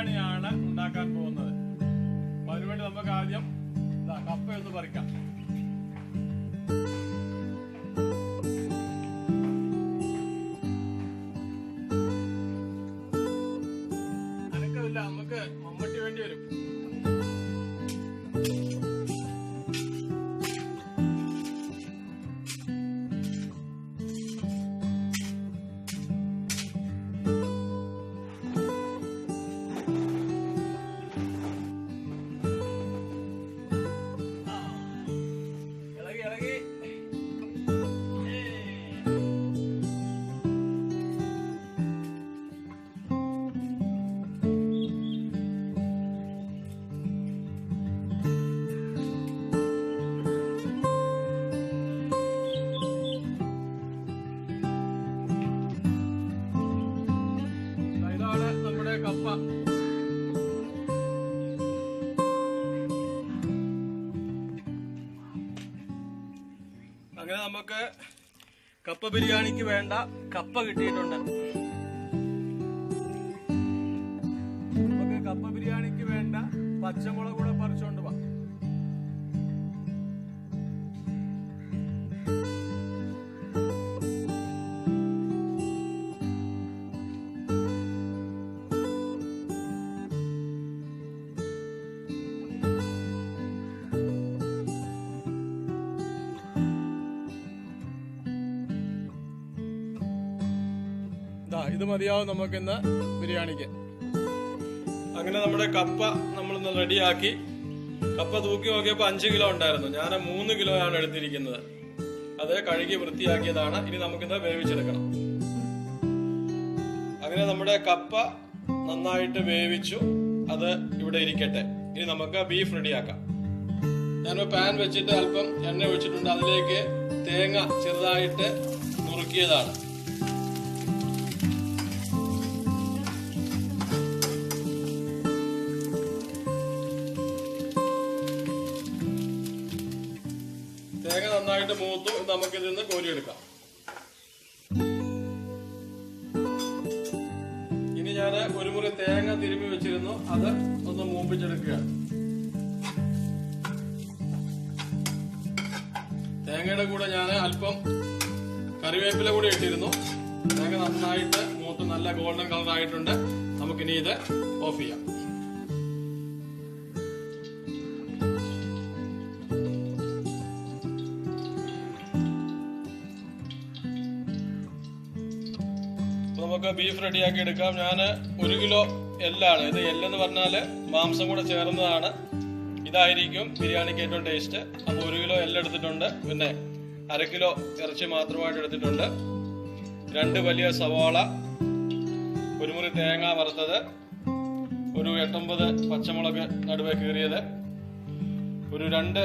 ബിരിയാണിയാണ് ഉണ്ടാക്കാൻ പോകുന്നത്. അപ്പൊ അതിനുവേണ്ടി നമുക്ക് ആദ്യം കപ്പ ഒന്ന് പറിക്കാം. അനക്കമില്ല നമുക്ക് മമ്മട്ടി വേണ്ടി വരും. കപ്പ അങ്ങനെ നമുക്ക് കപ്പ ബിരിയാണിക്ക് വേണ്ട കപ്പ കിട്ടിയിട്ടുണ്ട്. നമുക്ക് കപ്പ ബിരിയാണിക്ക് വേണ്ട പച്ചമുളക് കൂടെ പറിച്ചോണ്ട് പോവാം ഇത് മതിയാവും നമുക്ക് ഇന്ന് ബിരിയാണിക്ക്. അങ്ങനെ നമ്മുടെ കപ്പ നമ്മൾ ഇന്ന് റെഡിയാക്കി. കപ്പ തൂക്കി നോക്കിയപ്പോൾ അഞ്ച് കിലോ ഉണ്ടായിരുന്നു. ഞാൻ മൂന്ന് കിലോ ആണ് എടുത്തിരിക്കുന്നത്. അത് കഴുകി വൃത്തിയാക്കിയതാണ്. ഇനി നമുക്കിത് വേവിച്ചെടുക്കണം. അങ്ങനെ നമ്മുടെ കപ്പ നന്നായിട്ട് വേവിച്ചു. അത് ഇവിടെ ഇരിക്കട്ടെ. ഇനി നമുക്ക് ബീഫ് റെഡിയാക്കാം. ഞാനൊരു പാൻ വെച്ചിട്ട് അല്പം എണ്ണ ഒഴിച്ചിട്ടുണ്ട്. അതിലേക്ക് തേങ്ങ ചെറുതായിട്ട് നുറുക്കിയതാണ്. നന്നായിട്ട് മൂത്തു നമുക്ക് ഇതിൽ നിന്ന് കോരിയെടുക്കാം. ഇനി ഞാൻ ഒരു മുറി തേങ്ങ തിരുമ്മി വെച്ചിരുന്നു അത് ഒന്ന് മൂപ്പിച്ചെടുക്കുകയാണ് തേങ്ങയുടെ കൂടെ ഞാൻ അല്പം കറിവേപ്പില കൂടി ഇട്ടിരുന്നു. തേങ്ങ നന്നായിട്ട് മൂത്ത് നല്ല ഗോൾഡൻ കളർ ആയിട്ടുണ്ട്. നമുക്കിനി ഇത് ഓഫ് ചെയ്യാം. ബീഫ് റെഡിയാക്കി എടുക്കാം ഞാൻ ഒരു കിലോ എല്ലാണ്. ഇത് എല്ലെന്ന് പറഞ്ഞാൽ മാംസം കൂടെ ചേർന്നതാണ്. ഇതായിരിക്കും ബിരിയാണിക്ക് ഏറ്റവും ടേസ്റ്റ് അപ്പോൾ ഒരു കിലോ എല്ലെടുത്തിട്ടുണ്ട് പിന്നെ അര കിലോ ഇറച്ചി മാത്രമായിട്ട് എടുത്തിട്ടുണ്ട്. രണ്ട് വലിയ സവാള ഒരു മുറി തേങ്ങ വറുത്തത് ഒരു എട്ടൊമ്പത് പച്ചമുളക് നടുവേ കീറിയത് ഒരു രണ്ട്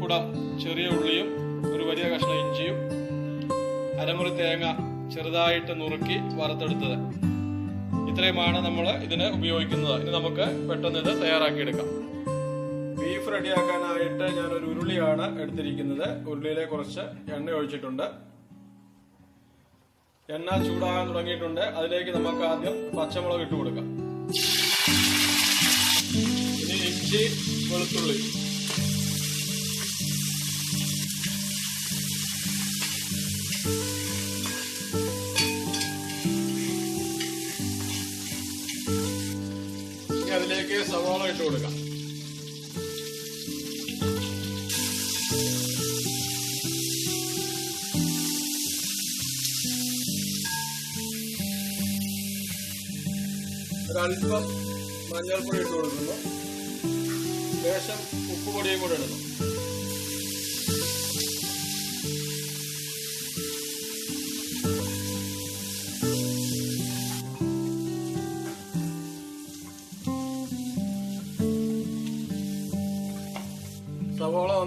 കുടം ചെറിയ ഉള്ളിയും ഒരു വലിയ കഷ്ണം ഇഞ്ചിയും അരമുറി തേങ്ങ ചെറുതായിട്ട് നുറുക്കി വറുത്തെടുത്തത്. ഇത്രയുമാണ് നമ്മൾ ഇതിന് ഉപയോഗിക്കുന്നത്. ഇനി നമുക്ക് പെട്ടെന്ന് ഇത് തയ്യാറാക്കിയെടുക്കാം. ബീഫ് റെഡിയാക്കാനായിട്ട് ഞാൻ ഒരു ഉരുളിയാണ് എടുത്തിരിക്കുന്നത്. ഉരുളിയിലെ കുറച്ച് എണ്ണ ഒഴിച്ചിട്ടുണ്ട്. എണ്ണ ചൂടാകാൻ തുടങ്ങിയിട്ടുണ്ട്. അതിലേക്ക് നമുക്ക് ആദ്യം പച്ചമുളക് ഇട്ട് കൊടുക്കാം. ഇനി ഇഞ്ചി വെളുത്തുള്ളി. അതിലേക്ക് സവാള ഇട്ട് കൊടുക്കാം. ഒരല്പം മഞ്ഞൾപ്പൊടി ഇട്ട് കൊടുക്കുന്നു. ശേഷം ഉപ്പുപൊടിയും കൂടെ ഇടുന്നു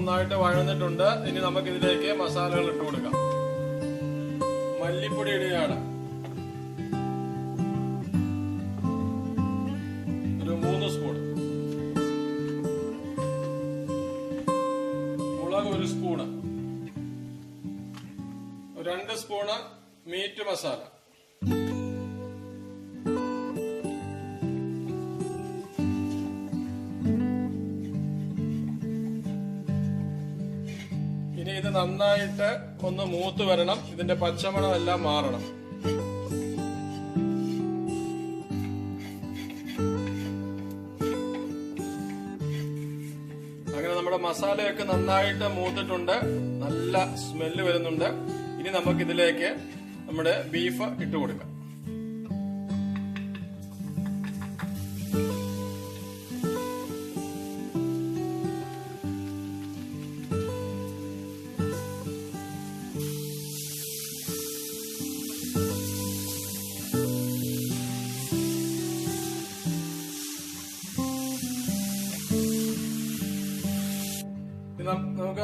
നന്നായിട്ട് വഴന്നിട്ടുണ്ട്. ഇനി നമുക്ക് ഇതിലേക്ക് മസാലകൾ ഇട്ട് കൊടുക്കാം. മല്ലിപ്പൊടി ഇടുകയാണ്. ഒരു മൂന്ന് സ്പൂൺ മുളക് ഒരു സ്പൂണ് രണ്ട് സ്പൂണ് മീറ്റ് മസാല. ഇത് നന്നായിട്ട് ഒന്ന് മൂത്ത് വരണം. ഇതിന്റെ പച്ചമണം എല്ലാം മാറണം. അങ്ങനെ നമ്മുടെ മസാലയൊക്കെ നന്നായിട്ട് മൂത്തിട്ടുണ്ട്. നല്ല സ്മെല്ല് വരുന്നുണ്ട്. ഇനി നമുക്കിതിലേക്ക് നമ്മുടെ ബീഫ് ഇട്ട് കൊടുക്കാം.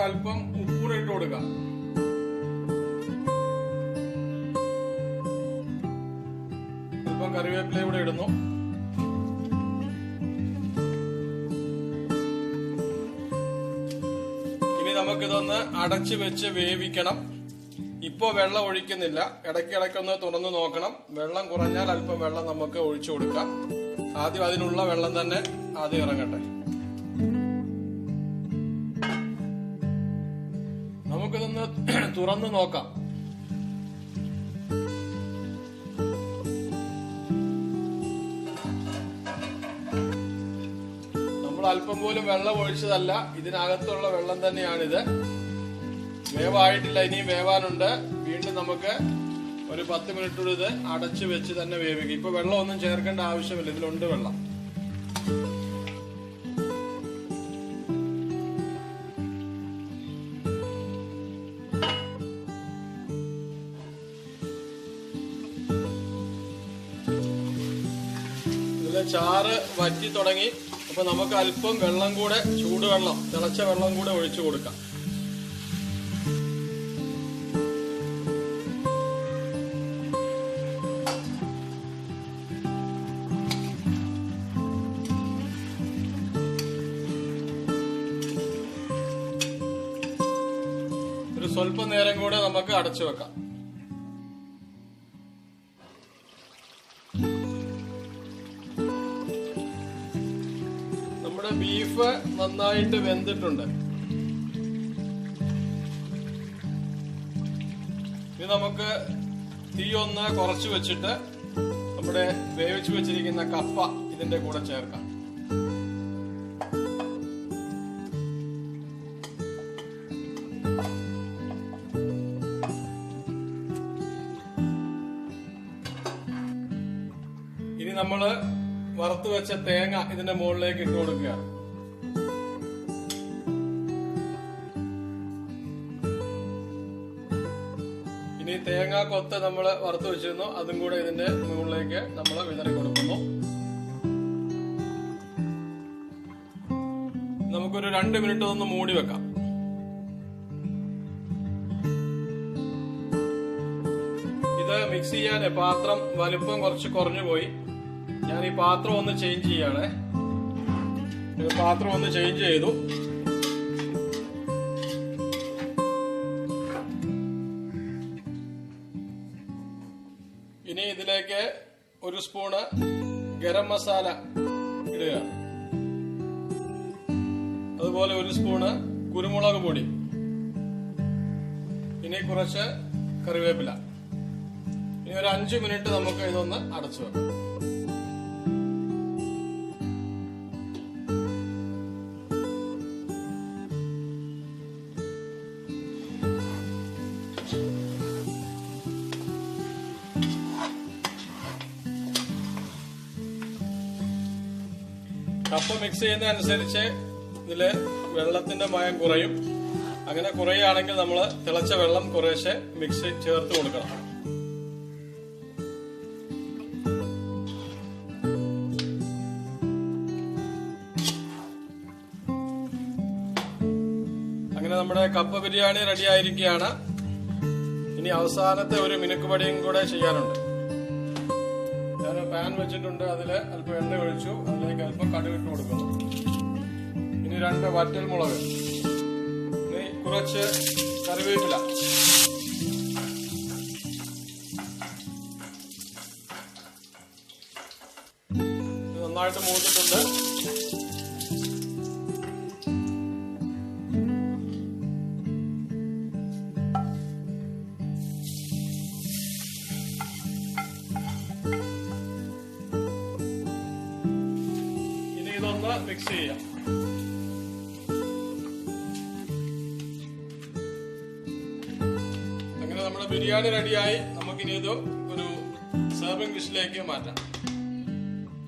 അല്പം ഉപ്പൂടെ ഇട്ട് കൊടുക്കാം. അല്പം കറിവേപ്പില ഇവിടെ ഇടുന്നു. ഇനി നമുക്കിതൊന്ന് അടച്ചു വെച്ച് വേവിക്കണം. ഇപ്പോ വെള്ളം ഒഴിക്കുന്നില്ല. ഇടയ്ക്ക് ഇടയ്ക്കൊന്ന് തുറന്നു നോക്കണം. വെള്ളം കുറഞ്ഞാൽ അല്പം വെള്ളം നമുക്ക് ഒഴിച്ചു കൊടുക്കാം. ആദ്യം അതിനുള്ള വെള്ളം തന്നെ ആദ്യം ഇറങ്ങട്ടെ. തുറന്നു നോക്കാം. നമ്മൾ അല്പം പോലും വെള്ളം ഒഴിച്ചതല്ല ഇതിനകത്തുള്ള വെള്ളം തന്നെയാണിത്. വേവായിട്ടില്ല ഇനിയും വേവാനുണ്ട്. വീണ്ടും നമുക്ക് ഒരു പത്ത് മിനിറ്റ് കൂടി ഇത് അടച്ചു വെച്ച് തന്നെ വേവിക്കും. ഇപ്പൊ വെള്ളം ഒന്നും ചേർക്കേണ്ട ആവശ്യമില്ല ഇതിലുണ്ട് വെള്ളം. ചാറ് വറ്റി തുടങ്ങി. അപ്പൊ നമുക്ക് അല്പം വെള്ളം കൂടെ ചൂടുവെള്ളം തിളച്ച വെള്ളം കൂടെ ഒഴിച്ചു കൊടുക്കാം. ഒരു സ്വല്പം നേരം കൂടെ നമുക്ക് അടച്ചു വെക്കാം. ബീഫ് നന്നായിട്ട് വെന്തിട്ടുണ്ട്. ഇനി നമുക്ക് തീ ഒന്ന് കുറച്ച് വെച്ചിട്ട് നമ്മുടെ വേവിച്ച് വെച്ചിരിക്കുന്ന കപ്പ ഇതിന്റെ കൂടെ ചേർക്കാം. ഇനി നമ്മൾ വറുത്ത് വെച്ച തേങ്ങ ഇതിന്റെ മുകളിലേക്ക് ഇട്ട് കൊടുക്കുക. ഇനി തേങ്ങ കൊത്ത് നമ്മൾ വറുത്ത് വെച്ചിരുന്നു. അതും കൂടെ ഇതിന്റെ മുകളിലേക്ക് നമ്മൾ വിതറി കൊടുക്കുന്നു. നമുക്കൊരു രണ്ട് മിനിറ്റ് ഒന്ന് മൂടി വെക്കാം. ഇത് മിക്സ് ചെയ്യാൻ പാത്രം വലുപ്പം കുറച്ച് കുറഞ്ഞു പോയി. ഞാൻ ഈ പാത്രം ഒന്ന് ചേഞ്ച് ചെയ്യാണ്. പാത്രം ഒന്ന് ചേഞ്ച് ചെയ്തു. ഇനി ഇതിലേക്ക് ഒരു സ്പൂണ് ഗരം മസാല ഇടുക. അതുപോലെ ഒരു സ്പൂണ് കുരുമുളക് പൊടി. ഇനി കുറച്ച് കറിവേപ്പില. ഇനി ഒരു അഞ്ചു മിനിറ്റ് നമുക്ക് ഇതൊന്ന് അടച്ചു വെക്കാം. കപ്പ മിക്സ് ചെയ്യുന്ന അനുസരിച്ച് ഇതിൽ വെള്ളത്തിന്റെ മയം കുറയും. അങ്ങനെ കുറയുകയാണെങ്കിൽ നമ്മൾ തിളച്ച വെള്ളം കുറേശ്ശെ മിക്സ് ചേർത്ത് കൊടുക്കണം. അങ്ങനെ നമ്മുടെ കപ്പ ബിരിയാണി റെഡി ആയിരിക്കുകയാണ്. ഇനി അവസാനത്തെ ഒരു മിനുക്കുപടിയും കൂടെ ചെയ്യാനുണ്ട്. പാൻ വെച്ചിട്ടുണ്ട്. അതിൽ അല്പം എണ്ണ ഒഴിച്ചു. അതിലേക്ക് അല്പം കടുക് ഇട്ട് കൊടുക്കുന്നു ഇനി രണ്ട് വറ്റൽ മുളക്. ഇനി കുറച്ച് കറിവേപ്പില. നന്നായിട്ട് മൂത്തിട്ടുണ്ട്. ഒന്ന് മിക്സ് ചെയ്യാം അങ്ങനെ നമ്മുടെ ബിരിയാണി റെഡിയായി. നമുക്കിനി ഇത് ഒരു സെർവിംഗ് ഡിഷിലേക്ക് മാറ്റാം.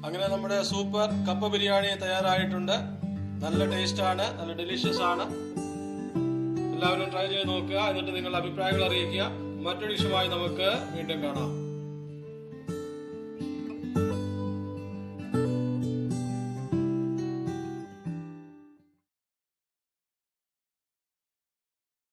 അങ്ങനെ നമ്മുടെ സൂപ്പർ കപ്പ ബിരിയാണി തയ്യാറായിട്ടുണ്ട്. നല്ല ടേസ്റ്റ് ആണ് നല്ല ഡെലിഷ്യസ് ആണ്. എല്ലാവരും ട്രൈ ചെയ്ത് നോക്കുക. എന്നിട്ട് നിങ്ങളുടെ അഭിപ്രായങ്ങൾ അറിയിക്കുക. മറ്റൊരു ഡിഷുമായി നമുക്ക് വീണ്ടും കാണാം.